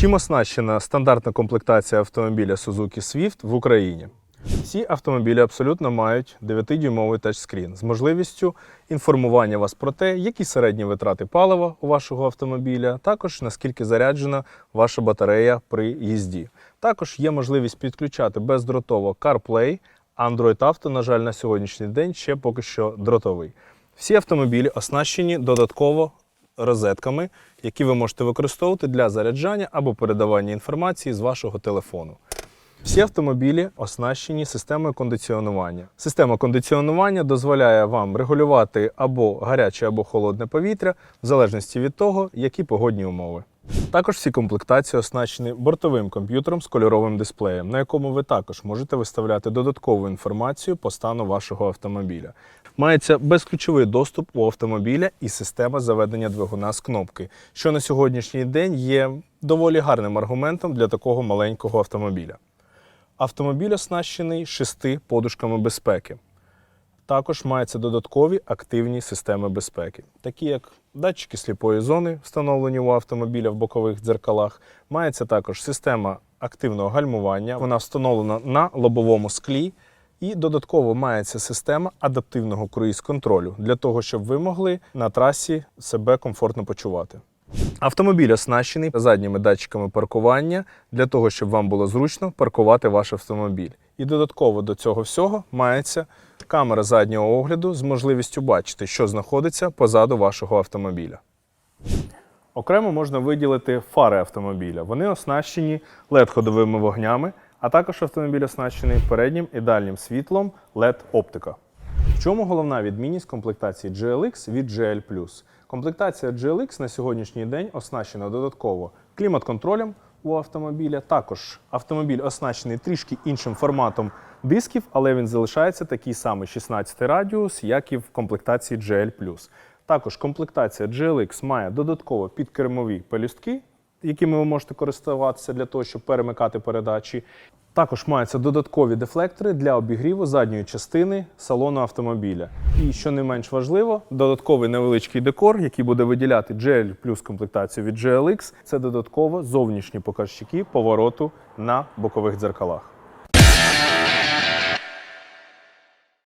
Чим оснащена стандартна комплектація автомобіля Suzuki Swift в Україні? Всі автомобілі абсолютно мають 9-дюймовий тачскрін з можливістю інформування вас про те, які середні витрати палива у вашого автомобіля, також наскільки заряджена ваша батарея при їзді. Також є можливість підключати бездротово CarPlay, Android Auto, на жаль, на сьогоднішній день ще поки що дротовий. Всі автомобілі оснащені додатково розетками, які ви можете використовувати для заряджання або передавання інформації з вашого телефону. Всі автомобілі оснащені системою кондиціонування. Система кондиціонування дозволяє вам регулювати або гаряче, або холодне повітря, в залежності від того, які погодні умови. Також всі комплектації оснащені бортовим комп'ютером з кольоровим дисплеєм, на якому ви також можете виставляти додаткову інформацію по стану вашого автомобіля. Мається безключовий доступ у автомобіля і система заведення двигуна з кнопки, що на сьогоднішній день є доволі гарним аргументом для такого маленького автомобіля. Автомобіль оснащений шести подушками безпеки. Також мається додаткові активні системи безпеки, такі як датчики сліпої зони, встановлені у автомобіля в бокових дзеркалах. Мається також система активного гальмування. Вона встановлена на лобовому склі. І додатково мається система адаптивного круїз-контролю для того, щоб ви могли на трасі себе комфортно почувати. Автомобіль оснащений задніми датчиками паркування для того, щоб вам було зручно паркувати ваш автомобіль. І додатково до цього всього мається камера заднього огляду з можливістю бачити, що знаходиться позаду вашого автомобіля. Окремо можна виділити фари автомобіля. Вони оснащені LED-ходовими вогнями, а також автомобіль оснащений переднім і дальнім світлом LED-оптика. В чому головна відмінність комплектації GLX від GL+. Комплектація GLX на сьогоднішній день оснащена додатково клімат-контролем у автомобіля. Також автомобіль оснащений трішки іншим форматом дисків, але він залишається такий самий 16 радіус, як і в комплектації GL+. Також комплектація GLX має додатково підкермові пелюстки, якими ви можете користуватися для того, щоб перемикати передачі. Також маються додаткові дефлектори для обігріву задньої частини салону автомобіля. І що не менш важливо, додатковий невеличкий декор, який буде виділяти GL плюс комплектацію від GLX. Це додатково зовнішні показчики повороту на бокових дзеркалах.